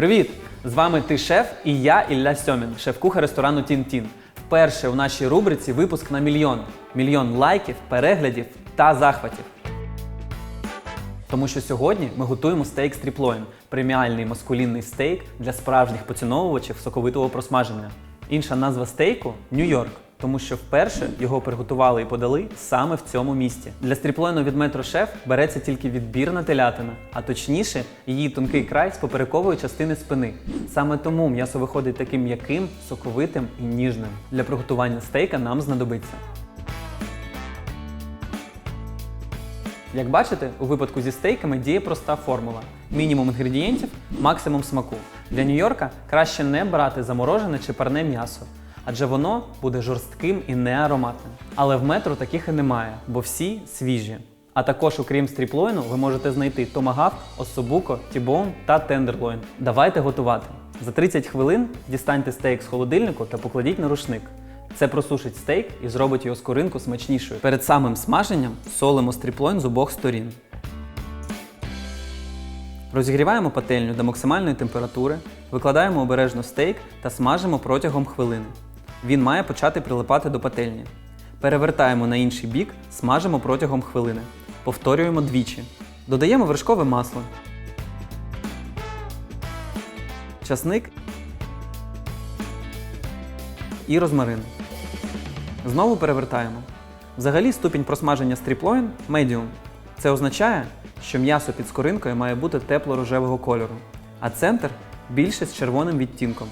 Привіт! З вами ти шеф і я Ілля Сьомін, шеф-кухар ресторану Тін-Тін. Вперше у нашій рубриці випуск на мільйон. Мільйон лайків, переглядів та захватів. Тому що сьогодні ми готуємо стейк стріплоін преміальний маскулінний стейк для справжніх поціновувачів соковитого просмаження. Інша назва стейку Нью-Йорк, тому що вперше його приготували і подали саме в цьому місті. Для стріплоїну від Метро Шеф береться тільки відбірна телятина, а точніше, її тонкий край з поперекової частини спини. Саме тому м'ясо виходить таким м'яким, соковитим і ніжним. Для приготування стейка нам знадобиться Як бачите, у випадку зі стейками діє проста формула: мінімум інгредієнтів, максимум смаку. Для Нью-Йорка краще не брати заморожене чи парне м'ясо, адже воно буде жорстким і неароматним. Але в метро таких і немає, бо всі свіжі. А також, окрім стріплойну, ви можете знайти томагавк, особуко, тібоун та тендерлойн. Давайте готувати. За 30 хвилин дістаньте стейк з холодильнику та покладіть на рушник. Це просушить стейк і зробить його скоринку смачнішою. Перед самим смаженням солимо стріплойн з обох сторін. Розігріваємо пательню до максимальної температури, викладаємо обережно стейк та смажимо протягом хвилини. Він має почати прилипати до пательні. Перевертаємо на інший бік, смажимо протягом хвилини. Повторюємо двічі. Додаємо вершкове масло, часник і розмарин. Знову перевертаємо. Взагалі ступінь просмаження стріплоїн медіум. Це означає, що м'ясо під скоринкою має бути тепло-рожевого кольору, а центр більше з червоним відтінком.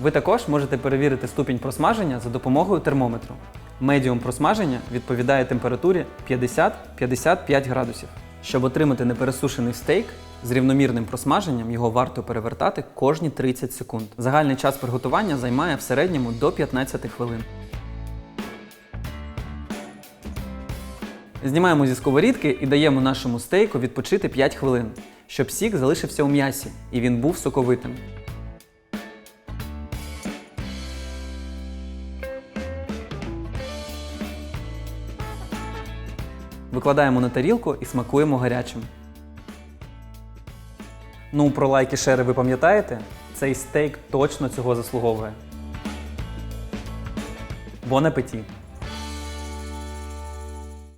Ви також можете перевірити ступінь просмаження за допомогою термометру. Медіум просмаження відповідає температурі 50-55 градусів. Щоб отримати непересушений стейк, з рівномірним просмаженням його варто перевертати кожні 30 секунд. Загальний час приготування займає в середньому до 15 хвилин. Знімаємо зі сковорідки і даємо нашому стейку відпочити 5 хвилин, щоб сік залишився у м'ясі і він був соковитим. Викладаємо на тарілку і смакуємо гарячим. Ну, про лайки шери ви пам'ятаєте? Цей стейк точно цього заслуговує. Бон апеті!